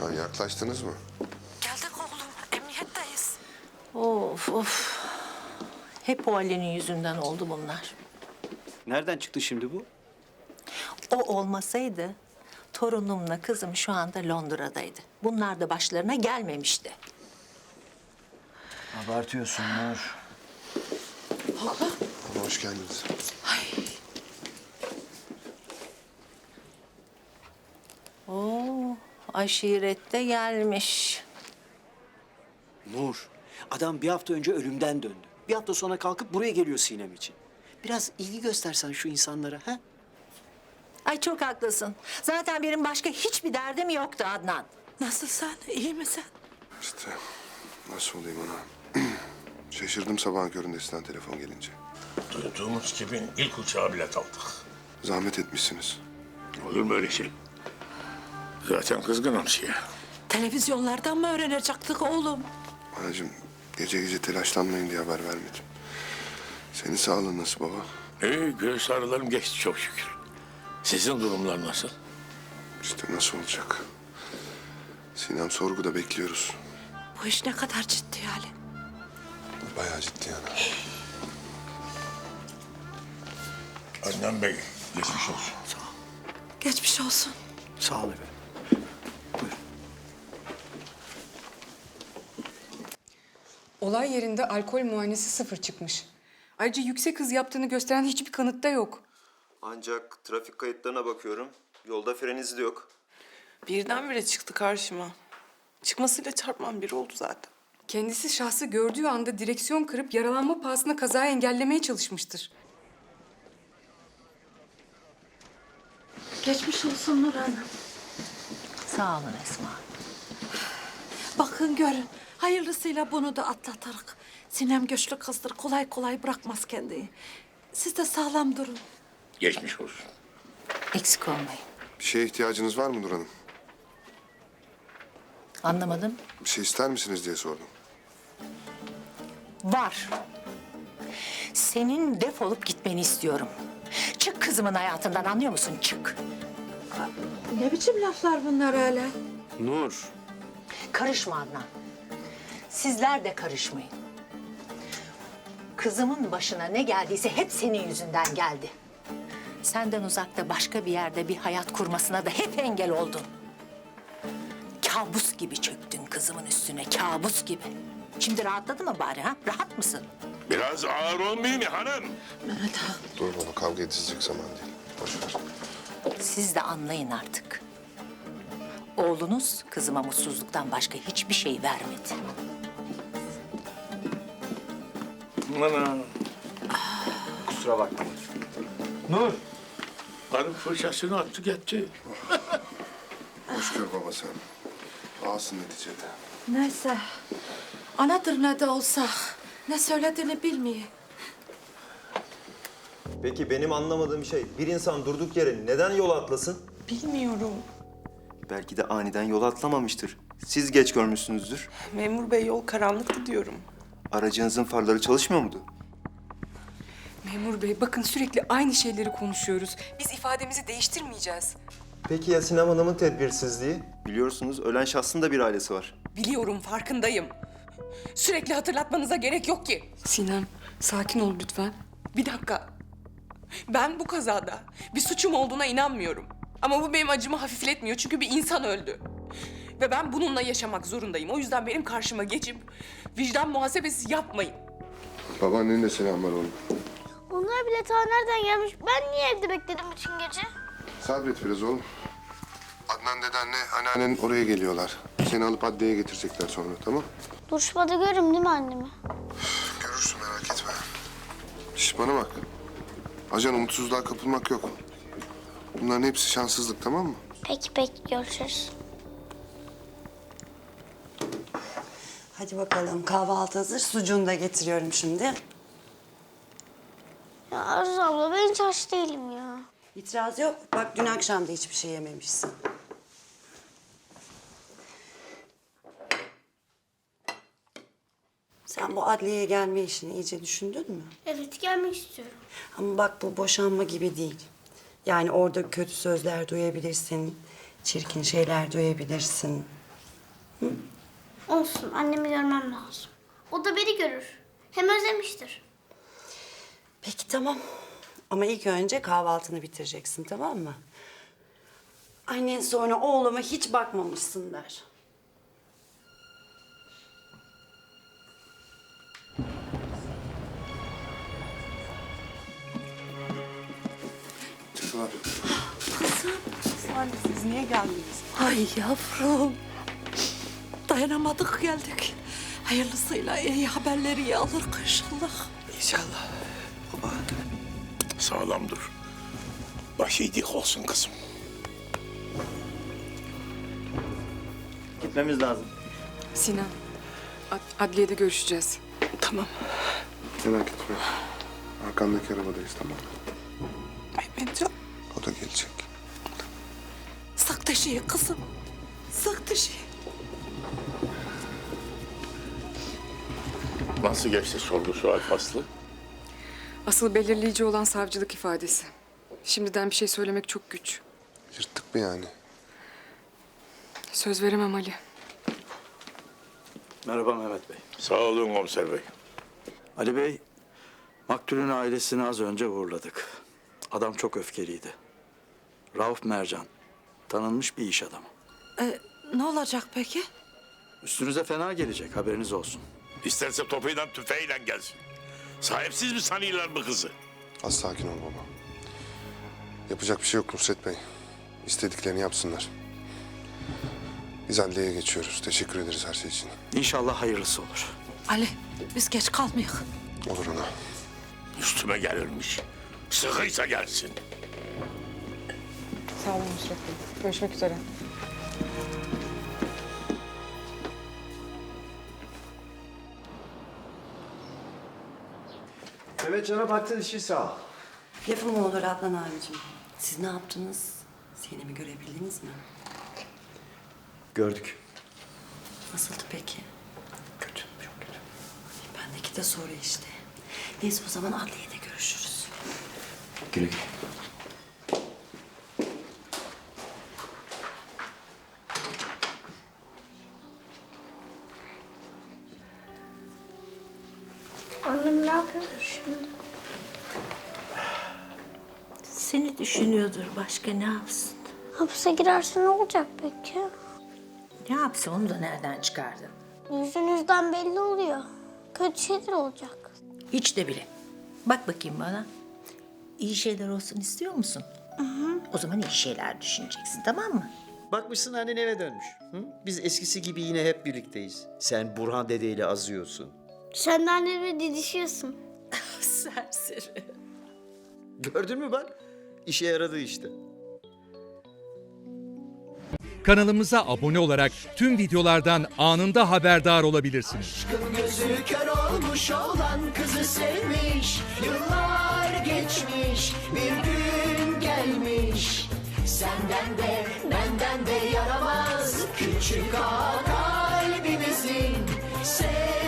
Ha, yaklaştınız mı? Geldik oğlum, emniyetteyiz. Of of. Hep o Ali'nin yüzünden oldu bunlar. Nereden çıktı şimdi bu? O olmasaydı torunumla kızım şu anda Londra'daydı. Bunlar da başlarına gelmemişti. Abartıyorsun Nur. Hoş geldiniz. Oo, aşirette gelmiş. Nur, adam bir hafta önce ölümden döndü. Bir hafta sonra kalkıp buraya geliyor Sinem için. Biraz ilgi göstersen şu insanlara, ha? Ay çok haklısın. Zaten benim başka hiçbir derdim yoktu Adnan. Nasılsın, iyi misin? İşte nasıl olayım ana? Şaşırdım sabahın köründe sizden telefon gelince. Duyduğumuz gibi ilk uçağa bilet aldık. Zahmet etmişsiniz. Olur mu öyle şey? Zaten kızgınım size. Televizyonlardan mı öğrenecektik oğlum? Anacığım gece gece telaşlanmayın diye haber vermedim. Senin sağlığın nasıl baba? İyi, göğüs ağrılarım geçti çok şükür. Sizin durumlar nasıl? İşte nasıl olacak? Sinem sorguda bekliyoruz. Bu iş ne kadar ciddi Ali. Bayağı ciddi ana. Adnan Bey, geçmiş olsun. Geçmiş olsun. Sağ ol efendim. Olay yerinde alkol muayenesi sıfır çıkmış. Ayrıca yüksek hız yaptığını gösteren hiçbir kanıt da yok. Ancak trafik kayıtlarına bakıyorum. Yolda fren izi de yok. Birdenbire çıktı karşıma. Çıkmasıyla çarpmam bir oldu zaten. Kendisi şahsı gördüğü anda direksiyon kırıp yaralanma pahasına kazayı engellemeye çalışmıştır. Geçmiş olsun Nur Hanım. Sağ olun Esma. Bakın görün, hayırlısıyla bunu da atlatarız. Sinem güçlü kızdır, kolay kolay bırakmaz kendini. Siz de sağlam durun. Geçmiş olsun. Eksik olmayın. Bir şeye ihtiyacınız var mı Nur Hanım? Anlamadım. Bir şey ister misiniz diye sordum. Var. Senin defolup gitmeni istiyorum. Çık kızımın hayatından anlıyor musun? Çık. Ne biçim laflar bunlar öyle? Nur, Karışma Adnan. Sizler de karışmayın. Kızımın başına ne geldiyse hep senin yüzünden geldi. Senden uzakta başka bir yerde bir hayat kurmasına da hep engel oldun. Kabus gibi çöktün kızımın üstüne, kabus gibi. Şimdi rahatladı mı bari ha? Rahat mısın? Biraz ağır olmayayım ya hanım. Dur baba kavga edecek zaman değil. Boş ver. Siz de anlayın artık. Oğlunuz kızıma mutsuzluktan başka hiçbir şey vermedi. Ana, kusura bakma. karım fırçasını attı gitti. Hoş gör baba sen. Ağasın neticede. Neyse, anadır ne de olsa ne söylediğini bilmiyor. Peki benim anlamadığım şey bir insan durduk yere neden yol atlasın? Bilmiyorum. Belki de aniden yol atlamamıştır. Siz geç görmüşsünüzdür. Memur bey yol karanlıktı diyorum. Aracınızın farları çalışmıyor muydu? Memur bey bakın sürekli aynı şeyleri konuşuyoruz. Biz ifademizi değiştirmeyeceğiz. Peki ya Sinem Hanım'ın tedbirsizliği? Biliyorsunuz ölen şahsın da bir ailesi var. Biliyorum, farkındayım. Sürekli hatırlatmanıza gerek yok ki. Sinem sakin ol lütfen. Bir dakika. Ben bu kazada bir suçum olduğuna inanmıyorum. Ama bu benim acımı hafifletmiyor çünkü bir insan öldü. Ve ben bununla yaşamak zorundayım. O yüzden benim karşıma geçip vicdan muhasebesi yapmayın. Babaannenin de selam var oğlum. Onlar bile ta nereden gelmiş? Ben niye evde bekledim bütün gece? Sabret biraz oğlum. Adnan dedenle anneannen oraya geliyorlar. Seni alıp adliyeye getirecekler sonra tamam? Duruşmada görürüm değil mi annemi? Görürsün merak etme. Bana bak. Ajan umutsuzluğa kapılmak yok. Bunların hepsi şanssızlık tamam mı? Peki peki görüşürüz. Hadi bakalım kahvaltı hazır. Sucuğunu da getiriyorum şimdi. Ya Arzu abla ben hiç aç değilim ya. İtiraz yok. Bak dün akşam da hiçbir şey yememişsin. Sen bu adliyeye gelme işini iyice düşündün mü? Evet gelmek istiyorum. Ama bak bu boşanma gibi değil. Yani orada kötü sözler duyabilirsin, çirkin şeyler duyabilirsin. Olsun annemi görmem lazım. O da beni görür. Hem özlemiştir. Peki tamam. Ama ilk önce kahvaltını bitireceksin tamam mı? Annen sonra oğluma hiç bakmamışsın der. Çıktılar. Siz niye geldiniz? Ay yavrum. Dayanamadık geldik. Hayırlısıyla iyi haberleri iyi alır inşallah. İnşallah. Baba. Sağlam dur. Başı dik olsun kızım. Gitmemiz lazım. Sinan, ad- adliyede görüşeceğiz. Tamam. Merak etme. Arkandaki arabadayız tamam mı? Mehmetcan. O da gelecek. Sık dişi kızım. Sık dişi. Nasıl geçti sorgu sual faslı? Asıl belirleyici olan savcılık ifadesi. Şimdiden bir şey söylemek çok güç. Yırttık mı yani? Söz veremem Ali. Merhaba Mehmet Bey. Sağ olun komiser bey. Ali Bey, maktulün ailesini az önce uğurladık. Adam çok öfkeliydi. Rauf Mercan, tanınmış bir iş adamı. Ee, ne olacak peki? Üstünüze fena gelecek, haberiniz olsun. İsterse topuyla tüfeğiyle gelsin. Sahipsiz mi sanıyorlar bu kızı? Az sakin ol baba. Yapacak bir şey yok Nusret Bey. İstediklerini yapsınlar. Biz adliyeye geçiyoruz. Teşekkür ederiz her şey için. İnşallah hayırlısı olur. Ali biz geç kalmayalım. Olur ana. Üstüme gelirmiş. Sıkıysa gelsin. Sağ olun Nusret Bey. Görüşmek üzere. Evet cana baktığın için sağ ol. Lafım olur Adnan abicim. Siz ne yaptınız? Zeynep'i görebildiniz mi? Gördük. Nasıldı peki? Kötü, çok kötü. Bendeki de soru işte. Neyse o zaman adliyede görüşürüz. Güle güle. Annem ne yapıyor şimdi? Seni düşünüyordur. Başka ne yapsın? Hapse girerse ne olacak peki? Ne yapsın onu da nereden çıkardın? Yüzünüzden belli oluyor. Kötü şeyler olacak. Hiç de bile. Bak bakayım bana. İyi şeyler olsun istiyor musun? O zaman iyi şeyler düşüneceksin tamam mı? Bakmışsın annen eve dönmüş. Hı? Biz eskisi gibi yine hep birlikteyiz. Sen Burhan dedeyle azıyorsun. Sen de annemle didişiyorsun. Serseri. Gördün mü bak? İşe yaradı işte. Kanalımıza abone olarak tüm videolardan anında haberdar olabilirsiniz. Gözü kör olmuş olan kızı sevmiş. Yıllar geçmiş, bir gün gelmiş. Senden de, benden de yaramaz. Küçük ağa kalbimizin. Sev